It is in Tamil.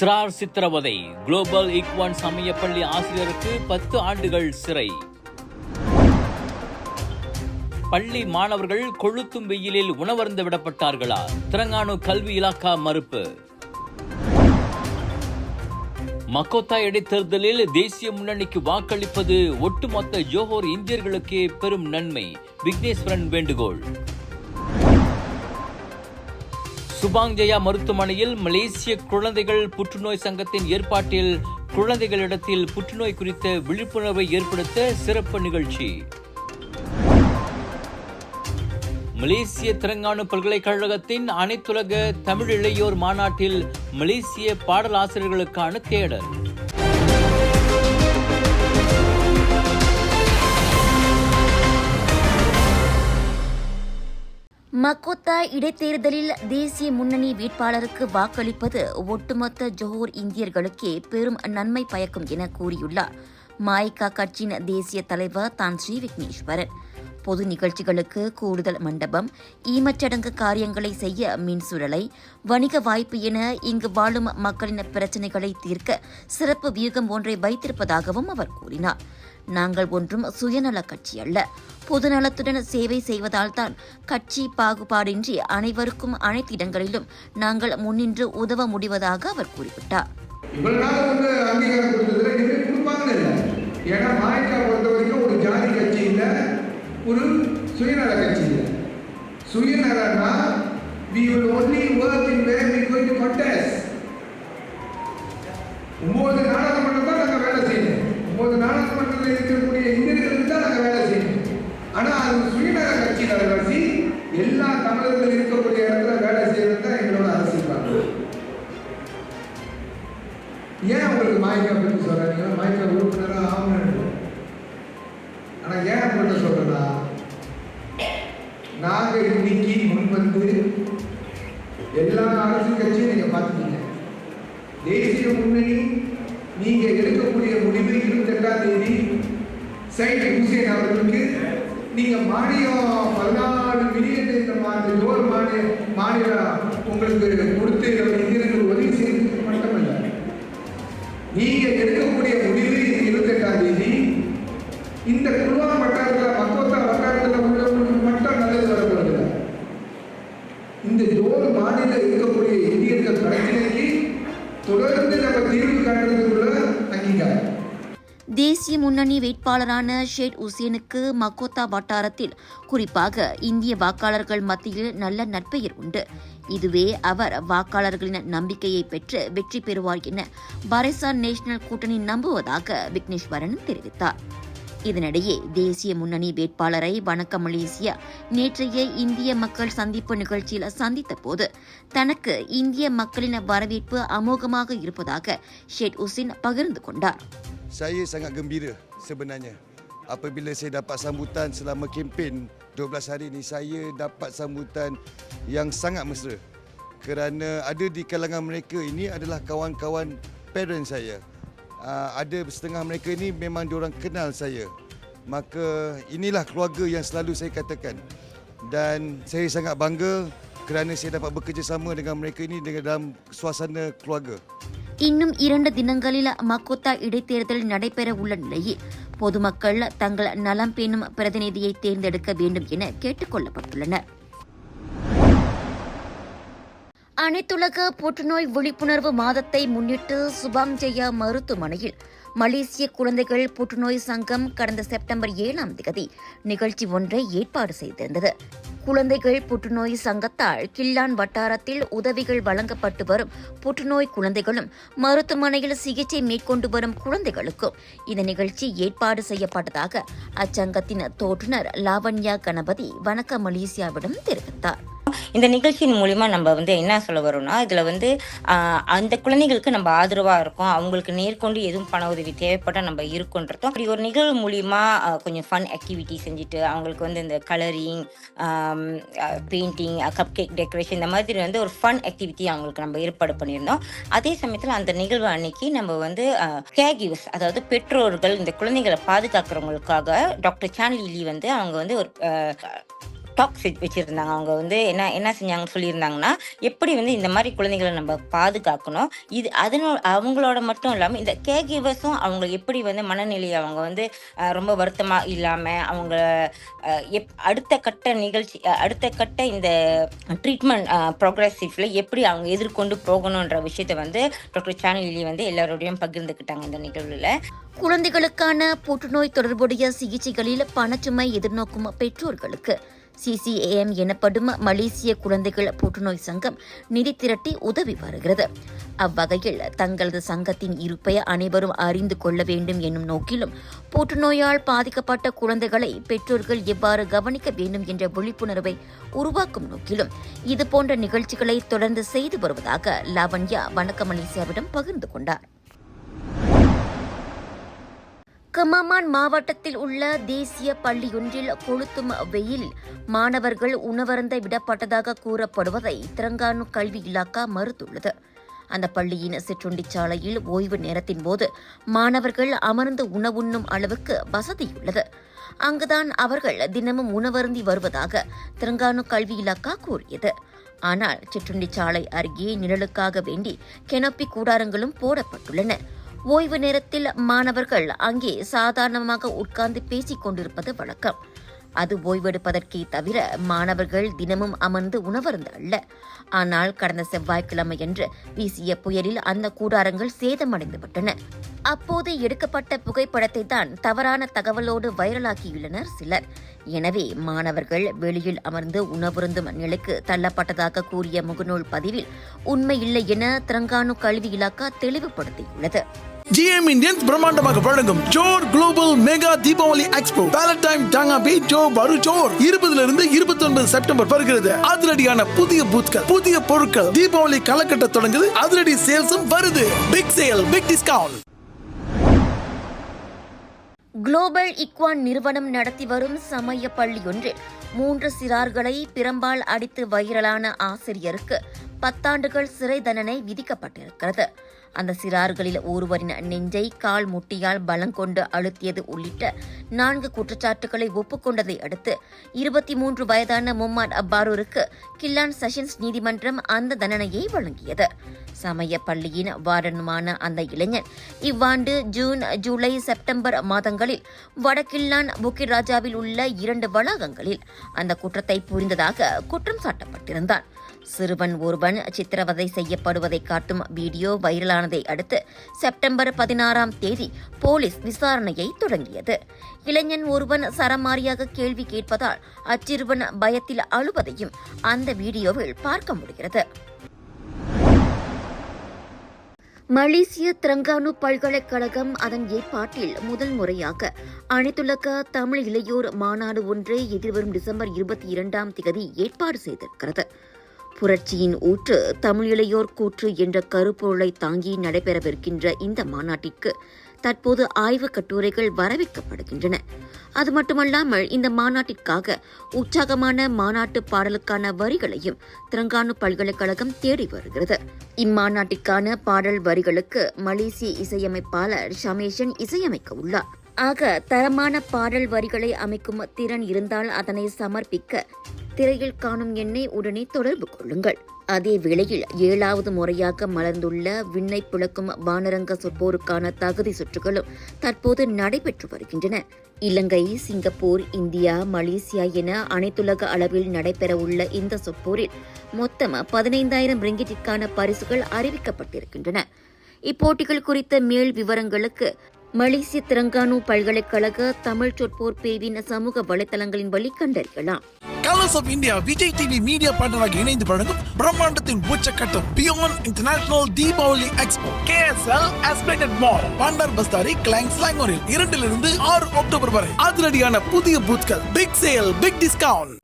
சிறார் சித்திரவதை குளோபல் இக்வான் சமய பள்ளி ஆசிரியருக்கு பத்து ஆண்டுகள் சிறை. பள்ளி மாணவர்கள் கொளுத்தும் வெயிலில் உணவருந்து விடப்பட்டார்களா? திரங்கானு கல்வி இலாக்கா மறுப்பு. மக்கோத்தா இடைத்தேர்தலில் தேசிய முன்னணிக்கு வாக்களிப்பது ஒட்டுமொத்த ஜோஹோர் இந்தியர்களுக்கே பெரும் நன்மை. விக்னேஸ்வரன் வேண்டுகோள். சுபாங் ஜெயா மருத்துவமனையில் மலேசிய குழந்தைகள் புற்றுநோய் சங்கத்தின் ஏற்பாட்டில் குழந்தைகளிடத்தில் புற்றுநோய் குறித்த விழிப்புணர்வை ஏற்படுத்த சிறப்பு நிகழ்ச்சி. மலேசிய திரங்கானு பல்கலைக்கழகத்தின் அனைத்துலக தமிழ் இளையோர் மாநாட்டில் மலேசிய பாடலாசிரியர்களுக்கான தேடல். மக்கோத்தா இடைத்தேர்தலில் தேசிய முன்னணி வேட்பாளருக்கு வாக்களிப்பது ஒட்டுமொத்த ஜோஹர் இந்தியர்களுக்கே பெரும் நன்மை பயக்கும் என கூறியுள்ளார். மாய்கா கட்சியின் தேசிய தலைவர் தான் ஸ்ரீ விக்னேஸ்வரன். பொது நிகழ்ச்சிகளுக்கு கூடுதல் மண்டபம் ஈமச்சடங்கு காரியங்களை செய்ய மின்சுழலை வணிக வாய்ப்பு என இங்கு வாழும் மக்களின் பிரச்சினைகளை தீர்க்க சிறப்பு வியூகம் ஒன்றை வைத்திருப்பதாகவும் அவர் கூறினார். நாங்கள் ஒன்றும் சுயநல கட்சி அல்ல. பொதுநலத்துடன் சேவை செய்வதால் தான் கட்சி பாகுபாடின்றி அனைவருக்கும் அனைத்து இடங்களிலும் நாங்கள் முன்னின்று உதவ முடிவதாக அவர் குறிப்பிட்டார். ஒரு சுயநல கட்சி சுயநலன்னா we will only work in where we going to contest. ஒன்பது நாடாளுமன்றம் தான் நாங்கள் வேலை செய்யணும் ஒன்பது இருக்கக்கூடிய இந்தியர்களுக்கு தான் நாங்கள் வேலை செய்யணும் ஆனா அது சுயநல கட்சி தலைவாசி எல்லா தமிழர்கள் இருக்கக்கூடிய இடத்துல வேலை செய்யறது தான் எங்களோட அரசியல் ஏன் உங்களுக்கு மாய்க்கா அப்படின்னு சொல்றீங்க மாய்க்கா உறுப்பினராக ஆகணும் ஆனா ஏன் உங்கள்கிட்ட சொல்றேன்னா நாங்கள் இன்னைக்கு முன் வந்து எல்லா அரசியல் கட்சியும் நீங்கள் பார்த்துட்டீங்க தேசிய முன்னணி நீங்க எடுக்கக்கூடிய முடிவு இருபத்தி எட்டாம் தேதி சைட் ஹுசேன் அவர்களுக்கு நீங்க மானியம் பதினாலு மில்லியன் இந்த மாநில ஜோர் மாநில மாநில உங்களுக்கு கொடுத்து இந்தியர்கள் உதவி செய்து மட்டுமல்ல. நீங்க எடுக்கக்கூடிய முடிவு இருபத்தி எட்டாம் தேதி இந்த குழுவான் வட்டாரத்தில் மக்கோத்தா வட்டாரத்தில் உள்ளவங்களுக்கு மட்டும் நல்லது வரப்படுகிறது இந்த ஜோர் மாநில இருக்கக்கூடிய இந்தியர்கள் பிரச்சனைக்கு தொடர்ந்து நம்ம தீர்வு காட்டுறதுக்குள்ள அங்கீகாரம் தேசிய முன்னணி வேட்பாளரான ஷேட் உசேனுக்கு மக்கோத்தா வட்டாரத்தில் குறிப்பாக இந்திய வாக்காளர்கள் மத்தியில் நல்ல நட்பெயர் உண்டு. இதுவே அவர் வாக்காளர்களின் நம்பிக்கையை பெற்று வெற்றி பெறுவார் என பாரிசான் நேஷனல் கூட்டணி நம்புவதாக விக்னேஸ்வரன் தெரிவித்தார். இதனிடையே தேசிய முன்னணி வேட்பாளரை வணக்க மலேசியா நேற்றைய இந்திய மக்கள் சந்திப்பு நிகழ்ச்சியில் சந்தித்த போது தனக்கு இந்திய மக்களின் வரவேற்பு அமோகமாக இருப்பதாக ஷேட் உசின் பகிர்ந்து கொண்டார். Saya sangat gembira sebenarnya apabila saya dapat sambutan selama kempen 12 hari ini saya dapat sambutan yang sangat mesra kerana ada di kalangan mereka ini adalah kawan-kawan parent saya. Uh, ada setengah mereka ini memang diorang kenal saya. Maka inilah keluarga yang selalu saya katakan. Dan saya sangat bangga kerana saya dapat bekerjasama dengan mereka ini dengan dalam suasana keluarga. இன்னும் இரண்டு தினங்களில் மக்கோத்தா இடைத்தேர்தல் நடைபெற உள்ள நிலையில் பொதுமக்கள் தங்கள் நலம் பேணும் பிரதிநிதியை தேர்ந்தெடுக்க வேண்டும் என கேட்டுக் கொள்ளப்பட்டுள்ளனர் அனைத்துலக புற்றுநோய் விழிப்புணர்வு மாதத்தை முன்னிட்டு சுபாங் ஜெயா மருத்துவமனையில் மலேசிய குழந்தைகள் புற்றுநோய் சங்கம் கடந்த செப்டம்பர் ஏழாம் தேதி நிகழ்ச்சி ஒன்றை ஏற்பாடு செய்திருந்தது. குழந்தைகள் புற்றுநோய் சங்கத்தால் கில்லான் வட்டாரத்தில் உதவிகள் வழங்கப்பட்டு வரும் புற்றுநோய் குழந்தைகளும் மருத்துவமனையில் சிகிச்சை மேற்கொண்டு வரும் குழந்தைகளுக்கும் இந்த நிகழ்ச்சி ஏற்பாடு செய்யப்பட்டதாக அச்சங்கத்தின் தோற்றுநர் லாவண்யா கணபதி வணக்க மலேசியாவிடம் தெரிவித்தார். இந்த நிகழ்ச்சியின் மூலிமா நம்ம வந்து என்ன சொல்ல வரோம்னா இதில் வந்து அந்த குழந்தைகளுக்கு நம்ம ஆதரவாக இருக்கோம் அவங்களுக்கு நேர்கொண்டு எதுவும் பண உதவி தேவைப்பட்டால் நம்ம இருக்கோன்றதும் அப்படி ஒரு நிகழ்வு மூலிமா கொஞ்சம் ஃபன் ஆக்டிவிட்டி செஞ்சுட்டு அவங்களுக்கு வந்து இந்த colouring painting cup cake decoration இந்த மாதிரி வந்து ஒரு ஃபன் ஆக்டிவிட்டி அவங்களுக்கு நம்ம ஏற்பாடு பண்ணியிருந்தோம். அதே சமயத்தில் அந்த நிகழ்வு அன்னைக்கு நம்ம வந்து uh, கேர் அதாவது பெற்றோர்கள் இந்த குழந்தைகளை பாதுகாக்கிறவங்களுக்காக டாக்டர் சான்லி லிலி வந்து அவங்க வந்து ஒரு uh, டாக்ஸ் வச்சுருந்தாங்க அவங்க வந்து. என்ன என்ன செஞ்சாங்கன்னு சொல்லியிருந்தாங்கன்னா எப்படி வந்து இந்த மாதிரி குழந்தைகளை நம்ம பாதுகாக்கணும்? இது அதனோ அவங்களோட மட்டும் இல்லாமல் இந்த கேர் கிவர்ஸும் அவங்க எப்படி வந்து மனநிலையை அவங்க வந்து ரொம்ப வருத்தமாக இல்லாமல் அவங்க எப் அடுத்த கட்ட நிகழ்ச்சி அடுத்த கட்ட இந்த ட்ரீட்மெண்ட் ப்ரோக்ரஸிவ்ல எப்படி அவங்க எதிர்கொண்டு போகணுன்ற விஷயத்தை வந்து டாக்டர் சானிலி வந்து எல்லாரோடையும் பகிர்ந்துக்கிட்டாங்க இந்த நிகழ்வில். குழந்தைகளுக்கான புற்றுநோய் தொடர்புடைய சிகிச்சைகளில் பணச்சுமை எதிர்நோக்கும் பெற்றோர்களுக்கு சிசிஏஎம் எனப்படும் மலேசிய குழந்தைகள் புற்றுநோய் சங்கம் நிதி திரட்டி உதவி வருகிறது. அவ்வகையில் தங்களது சங்கத்தின் இருப்பை அனைவரும் அறிந்து கொள்ள வேண்டும் என்னும் நோக்கிலும் புற்றுநோயால் பாதிக்கப்பட்ட குழந்தைகளை பெற்றோர்கள் எவ்வாறு கவனிக்க வேண்டும் என்ற விழிப்புணர்வை உருவாக்கும் நோக்கிலும் இதுபோன்ற நிகழ்ச்சிகளை தொடர்ந்து செய்து வருவதாக லாவண்யா வணக்கம் மலேசியாவிடம் பகிர்ந்து கொண்டார். கமாமான் மாவட்டத்தில் உள்ள தேசிய பள்ளியொன்றில் கொளுத்தும் வெயிலில் மாணவர்கள் உணவருந்த விடப்பட்டதாக கூறப்படுவதை திரங்கானு கல்வி இலாக்கா மறுத்துள்ளது. அந்த பள்ளியின் சிற்றுண்டி சாலையில் ஓய்வு நேரத்தின் போது மாணவர்கள் அமர்ந்து உணவுண்ணும் அளவுக்கு வசதியுள்ளது. அங்குதான் அவர்கள் தினமும் உணவருந்தி வருவதாக திரங்கானு கல்வி இலாக்கா கூறியது. ஆனால் சிற்றுண்டி சாலை அருகே நிழலுக்காக வேண்டி கெனப்பி கூடாரங்களும் போடப்பட்டுள்ளன. ஓய்வு நேரத்தில் மாணவர்கள் அங்கே சாதாரணமாக உட்கார்ந்து பேசிக் கொண்டிருப்பது வழக்கம். அது ஓய்வெடுப்பதற்கே தவிர மாணவர்கள் தினமும் அமர்ந்து உணவருந்து அல்ல ஆனால் கடந்த செவ்வாய்க்கிழமையன்று வீசிய புயலில் அந்த கூடாரங்கள் சேதமடைந்துவிட்டன. அப்போது எடுக்கப்பட்ட புகைப்படத்தை தான் தவறான தகவலோடு வைரலாக்கியுள்ளனர் சிலர். எனவே மாணவர்கள் வெளியில் அமர்ந்து உணவருந்தும் நிலைக்கு தள்ளப்பட்டதாக கூறிய முகநூல் பதிவில் உண்மையில்லை என திரங்கானு கல்வி இலாக்கா தெளிவுபடுத்தியுள்ளது. ஜிஎம் இந்தியன்ஸ் பிரம்மாண்டமாக வழங்கும் Johor global mega Deepavali expo Valentine டாங்காபி ஜோ பரு ஜோர் இருபதுல இருந்து இருபத்தி ஒன்பது செப்டம்பர் வருகிறது. அதிரடியான புதிய பூத்கள் புதிய பொருட்கள் தீபாவளி கலக்கட்ட தொடங்குது. அதிரடி சேல்ஸும் வருது. Big sale big discount global இக்வான் நிறுவனம் நடத்தி வரும் சமய பள்ளியொன்றில் மூன்று சிறார்களை பிரம்பால் அடித்து வைரலான ஆசிரியருக்கு பத்தாண்டுகள் சிறை தண்டனை விதிக்கப்பட்டிருக்கிறது. அந்த சிறார்களில் ஒருவரின் நெஞ்சை கால் முட்டியால் பலங்கொண்டு அழுத்தியது உள்ளிட்ட நான்கு குற்றச்சாட்டுகளை ஒப்புக்கொண்டதை அடுத்து இருபத்தி மூன்று வயதான மும்மாட் அப்பாரூருக்கு கில்லான் செஷன்ஸ் நீதிமன்றம் அந்த தண்டனையை வழங்கியது. சமய பள்ளியின் வாரனுமான அந்த இளைஞன் இவ்வாண்டு ஜூன் ஜூலை செப்டம்பர் மாதங்களில் வடகில்லான் புக்கிராஜாவில் உள்ள இரண்டு வளாகங்களில் அந்த குற்றத்தை புரிந்ததாக குற்றம் சாட்டப்பட்டிருந்தான். சிறுவன் ஒருவன் சித்திரவதை செய்யப்படுவதை காட்டும் வீடியோ வைரலானதை அடுத்து செப்டம்பர் பதினாறாம் தேதி போலீஸ் விசாரணையை தொடங்கியது. இளைஞன் ஒருவன் சரமாரியாக கேள்வி கேட்பதால் அச்சிறுவன் பயத்தில் அழுவதையும் அந்த வீடியோவில் பார்க்க முடிகிறது. மலேசிய திரங்கானு பல்கலைக்கழகம் அதன் ஏற்பாட்டில் முதல் முறையாக அனைத்துலக தமிழ் இளையோர் மாநாடு ஒன்றை எதிர்வரும் டிசம்பர் இருபத்தி இரண்டாம் தேதி ஏற்பாடு செய்திருக்கிறது. புரட்சியின் ஊற்று தமிழிளையோர் கூற்று என்ற கருப்பொருளை தாங்கி நடைபெறவிருக்கின்ற இந்த மாநாட்டிற்கு தற்போது ஆய்வுக் கட்டுரைகள் வரவேற்கப்படுகின்றன. அது மட்டுமல்லாமல் இந்த மாநாட்டிற்காக உற்சாகமான மாநாட்டு பாடலுக்கான வரிகளையும் திரங்கானு பல்கலைக்கழகம் தேடி வருகிறது. இம்மாநாட்டிற்கான பாடல் வரிகளுக்கு மலேசிய இசையமைப்பாளர் ஷமேஷன் இசையமைக்க உள்ளார். ஆக தரமான பாடல் வரிகளை அமைக்கும் திறன் இருந்தால் அதனை சமர்ப்பிக்க திரையில் காணும் எண்ணை உடனே தொடர்பு கொள்ளுங்கள். அதே வேளையில் ஏழாவது முறையாக மலர்ந்துள்ள விண்ணை புழக்கும் வானரங்க சொற்போருக்கான தகுதி சுற்றுகளும் தற்போது நடைபெற்று வருகின்றன. இலங்கை சிங்கப்பூர் இந்தியா மலேசியா என அனைத்துலக அளவில் நடைபெறவுள்ள இந்த சொற்போரில் மொத்தம் பதினைந்தாயிரம் ரிங்கிட்டிற்கான பரிசுகள் அறிவிக்கப்பட்டிருக்கின்றன. இப்போட்டிகள் குறித்த மேல் விவரங்களுக்கு மலேசிய திரங்கானு பல்கலைக்கழக தமிழ் சொற்போர் பேவின் சமூக வலைதளங்களின் வழி கண்டறியலாம். Colours of India Vijay TV media பார்ட்னராக இணைந்து வழங்கும் பிரம்மாண்டத்தின் உச்சக்கட்டம் peon international Deepavali expo KSL esplanade mall Bandar Bestari Klang ஸ்லாங்கோரில் இரண்டிலிருந்து ஆறு அக்டோபர் வரை. அதிரடியான புதிய பூத்கள் பிக் சேல் பிக் டிஸ்கவுண்ட்